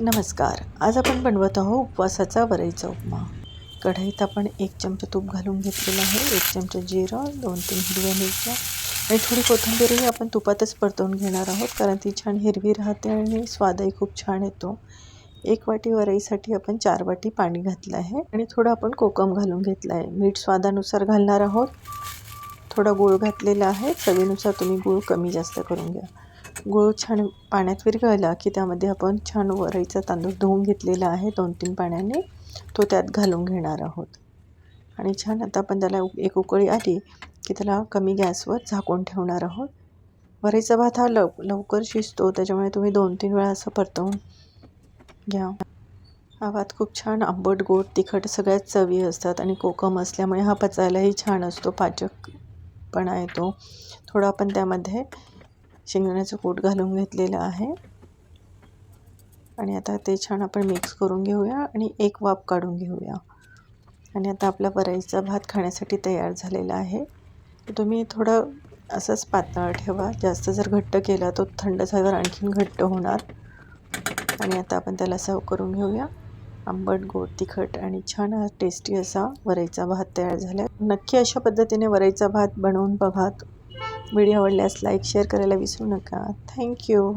नमस्कार. आज आपण बनवत आहोत उपवासाचा वरईचा उपमा. कढईत आपण एक चमचा तूप घालून घेतलेलं आहे एक चमचा जिरं दोन तीन हिरव्या मिरच्या आणि थोडी कोथिंबीरही आपण तुपातच परतवून घेणार आहोत कारण ती छान हिरवी राहते आणि स्वादही खूप छान येतो. एक वाटी वरईसाठी आपण चार वाटी पाणी घातलं आहे आणि थोडं आपण कोकम घालून घेतलं आहे. मीठ स्वादानुसार घालणार आहोत. थोडा गूळ घातलेला आहे. चवीनुसार तुम्ही गूळ कमी जास्त करून घ्या. गूळ छान पाण्यात विरघळला की त्यामध्ये आपण छान वरईचा तांदूळ धुवून घेतलेला आहे दोन तीन पाण्याने. तो त्यात घालून घेणार आहोत. आणि छान आता आपण त्याला एक उकळी आली की त्याला कमी गॅसवर झाकून ठेवणार आहोत. वरईचा भात हा लव लवकर शिजतो त्याच्यामुळे तुम्ही दोन तीन वेळा असं परतवून घ्या. हा भात खूप छान आंबट गोड तिखट सगळ्यात चवी असतात आणि कोकम असल्यामुळे हा पचायलाही छान असतो पाचकपणा येतो. थोडं आपण त्यामध्ये शेंगदाण्याचं कूट घालून घेतलेलं आहे. आणि आता ते छान आपण मिक्स करून घेऊया आणि एक वाफ काढून घेऊया. आणि आता आपला वरईचा भात खाण्यासाठी तयार झालेला आहे. तुम्ही थोडं असंच पातळ ठेवा. जास्त जर घट्ट केला तो थंड झाल्यावर आणखीन घट्ट होणार. आणि आता आपण त्याला सर्व करून घेऊया. आंबट गोड तिखट आणि छान टेस्टी असा वरईचा भात तयार झाला नक्की अशा पद्धतीने वरईचा भात बनवून बघा. व्हिडिओ आवडल्यास लाईक शेअर करायला विसरू नका. थँक्यू